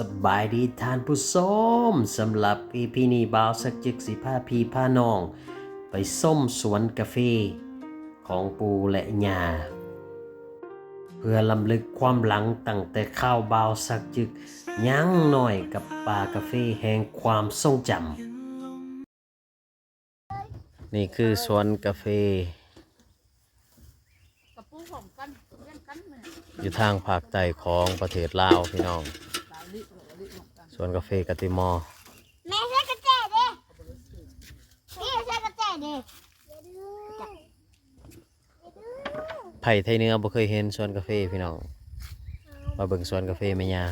สบายดีทานผู้ส้มสำหรับอีพีนี้บ่าวสักจึกสิพาพี่พาน้อง ไปส้มสวนกาแฟของปูและยาเพื่อลำลึกความหลังตั้งแต่ข้าวบ่าวสักจึกยังหน่อยกับปลากาแฟแห่งความทรงจำนี่คือสวนกาแฟกับปูผมกันเล่นกันเหมือนอยู่ทางภาคใต้ของประเทศลาวพี่น้อง วนกาแฟกติมอ แม่ใช้กระแจเด้พี่ใช้กระแจเด้ไผ่ไทยเนื้อบ่เคยเห็นสวนกาแฟพี่น้องมาเบิ่งสวนกาแฟแม่ยา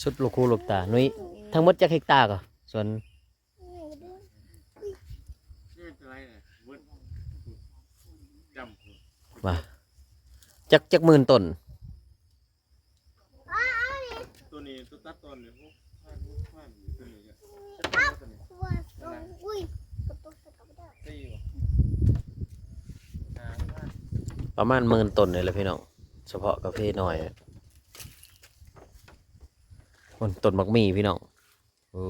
สุดลูกคูลูกตานุ้ยทั้งหมดจักเฮกตาร์ก็สวนนี่เป็นอะไรเนี่ยเวิร์ดจำว่าจักจักหมื่นต้น ตัวนี้ตัวตัดตอนเนี่ยพวกข้านพวกข้านอยู่ตัวนี้อะตัวนี้ตัวสองอุ้ยกระตุกสกัดได้ตีวะหาข้านประมาณหมื่นต้นนี่แหละพี่น้องเฉพาะกาแฟน้อยคนต้นมักมี่พี่น้องอู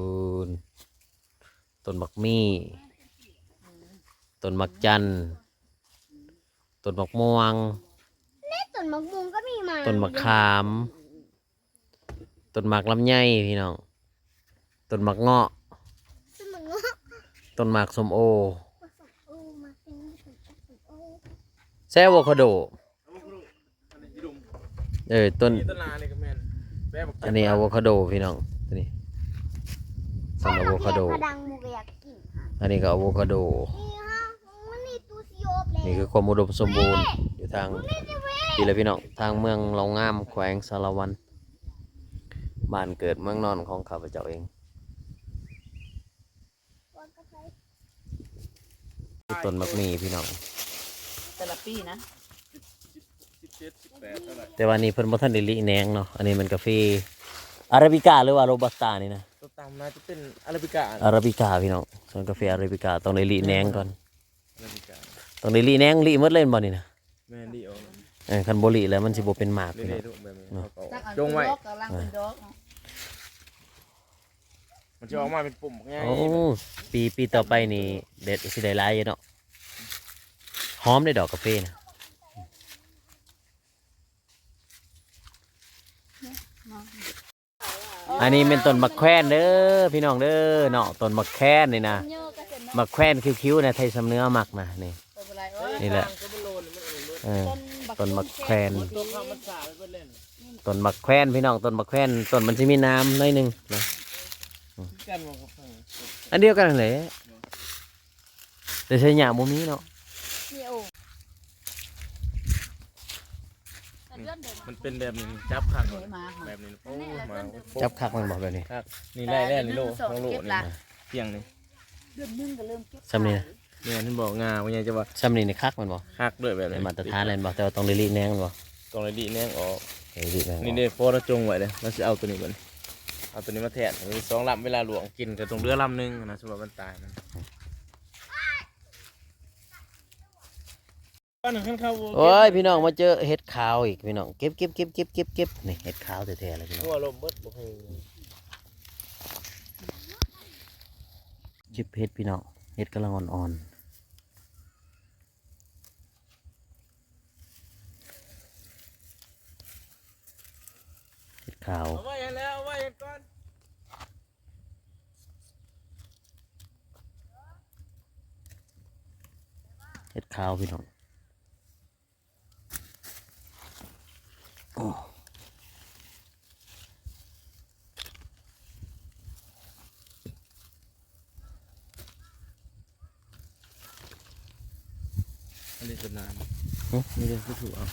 นต้นมักมี่ต้นมักจันทร์ต้นมักม่วง แม่ต้นมะม่วงก็มีมาต้นมะขาม ต้นหมากลำไยพี่น้องต้นหมากเงาะต้นมะเงาะต้นหมากสมโอผสมโอมาเป็นสมโอแซวโวคาโดเอามาครูอันนี้ยีดุมเออต้น นี่ต้นลาเนี่ยก็แม่นแม่บอกอันนี้อะโวคาโดพี่น้องตัวนี้ต้นอะโวคาโด ดังมูกอยากกินค่ะอันนี้ก็อะโวคาโด นี่ฮะมันนี่ตูซิโอฟเลนี่คือความอุดมสมบูรณ์อยู่ทางพี่และพี่น้องทางเมืองเรางามแขวงสารวัน บ้านเกิดเมืองนอนของข้าพเจ้าเองคือต้นมักมีพี่น้องแต่ละปีนะสิบเจ็ดสิบแปดเท่าไหร่แต่วันนี้เพิ่นบ่ทันได้ลิแหนงเนาะอันนี้มันกาแฟอาราบิก้าหรือว่าโรบัสต้านี่นะตัวตามน่าจะเป็นอาราบิกาอาราบิก้าพี่น้องส่วนกาแฟอาราบิก้าต้องได้ลิแหนงก่อนอาราบิกาต้องได้ลิแหนงลิหมดเลยบ่นี่นะแม่นดีเอา เออคันบ่ลิแล้วมันสิบ่เป็นหมากเรื่พี่น้ออยงๆทุกแบบนี้เนาะเขาก็จักอันจงไว้ ดอกกำลังเป็นดอกเนาะมันจะออกมาเป็นปุ่มง่ายโอ้ปีปีต่อไปนี่เด็ดสิได้หลายอยู่เนาะหอมได้ดอกกาแฟนะอันนี้เป็นต้นมะแขวนเด้อพี่น้องเด้อเนาะต้นมะแขวนนี่นะเยอะก็เสร็จเนาะมะแขวนคิ้วๆนะไทยสำเนื้อมักนะนี่ตัวอะไรเอ้ยนี่แหละก็ไม่โลนมันเอาเลยเออบัก ต้นมะแขวนตัวข้าวมันสาไปเพื่อนเล่นต้นมะแขวนพี่น้องต้นมะแขวนต้นมันจะมีน้ำหน้อยหนึงนะกันมาครับอันเดียวกันนั่นแหละแต่ใช่หยาบ่มีเนาะนี่โอ้แต่เดือนเดือนมันเป็นแบบนี้จับขังเหมาแบบนี้โอ้มาจับคักมันบอกแบบนี้ครับนี่ไล่แล่นี่โลของโลนี่เพียงนี่เดือนหนึงก็เริ่มเก็บซ้ำนี่นะเนี่ยที่บอกงาว่าไงจะว่าซ้ำนี่นี่คักมันบอกหักด้วยแบบเป็นนี้มาตรฐานเลยบอกแต่ว่าต้องลิลิแนงมันบอกตรงไหนดีแน่งออกลิลิแนงอนี่อกเด้พอเราจงไว้เลยเราจะเอาตัวนี้มันเอาตัวนี้มาแทนมีสองลำเวลาหลวงกินกับตรงเรือลำหนึงนะสำหรับมันตายมันป้าหนึ่งขั้นเข้าโอ้ยพี่น้องมาเจอเห็ดขาวอีกพี่น้องเก็บเก็บเก็บเก็บเก็บเก็บนี่เห็ดขาวแท้ๆเลยพี่น้องหัวลมเบิดบ่เคยเก็บเห็ดพี่น้องเห็ดกำลังอ่อนๆเห็ด ขาว เอาไว้ให้แล้วเอาไว้ให้ก่อนเห็ดขาวพี่น้องโอ้อันนี้จะนาน หึนี่เรื่องถูกเอา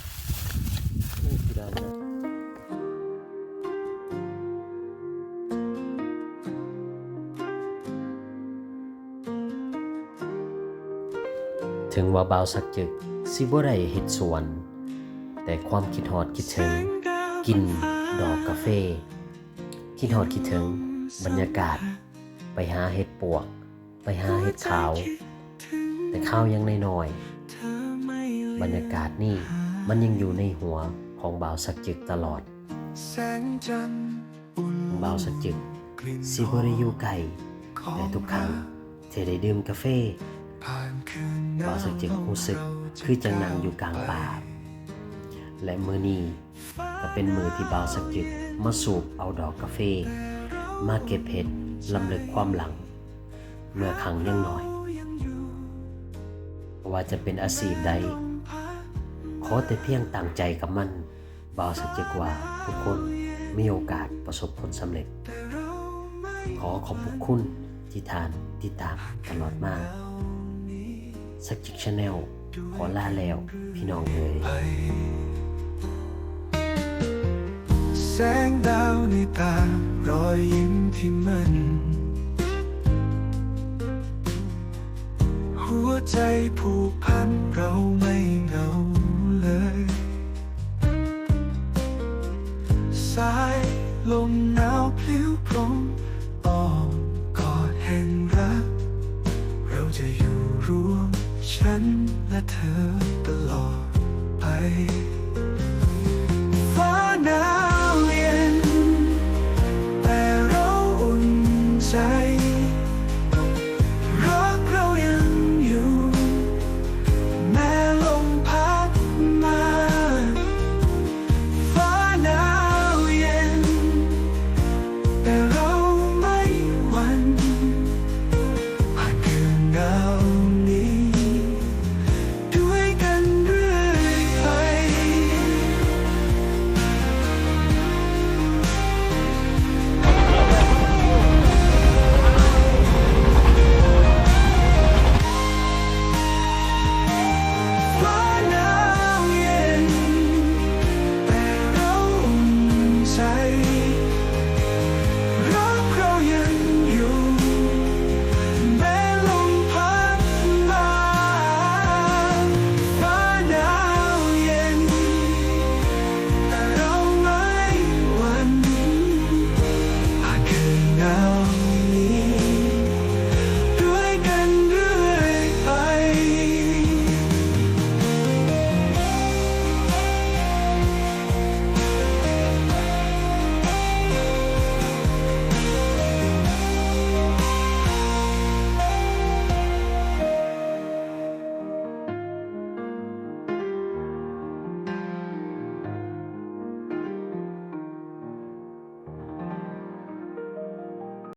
นี่คือได้ ถึงว่าบ่าวสักจึกสิบ่ได้เฮ็ดสวน แต่ความคิดฮอดคิดถึง กินดอกกาแฟคิดฮอดคิดถึง บรรยากาศ ไปหาเห็ดปวก ไปหาเห็ดขาว แต่ข้าวยังน้อยๆบรรยากาศนี่มันยังอยู่ในหัวของบ่าวสักจึกตลอดแสงจันทร์บาวสักจึกสิบ่ได้อยู่ไกลแต่ทุกครั้งที่ได้ดื่มกาแฟ บาสักจึกรู้สึกคือจังนั่งอยู่กลางป่า และมือนี้ก็เป็นมือที่บาวสักจึกมาสูบเอาดอกกาแฟมาเก็บเห็ดลำลึกความหลัง เมื่อครั้งยังน้อย ว่าจะเป็นอาชีพใด ขอแต่เพียงตั้งใจกับมันบาวสักจึกว่าทุกคนมีโอกาสประสบผลสำเร็จ ขอขอบคุณที่ทานติดตามตลอดมา สักจิกชาแนลขอลาแล้ว พี่น้องเลยแสงดาวในตารอยยิ้มที่มัน หัวใจผูกพันเราไม่เหงาเลย สายลมหนาวพลิ้วพรมอ้อมกอดแห่งรัก เราจะอยู่ และเธอตลอดไป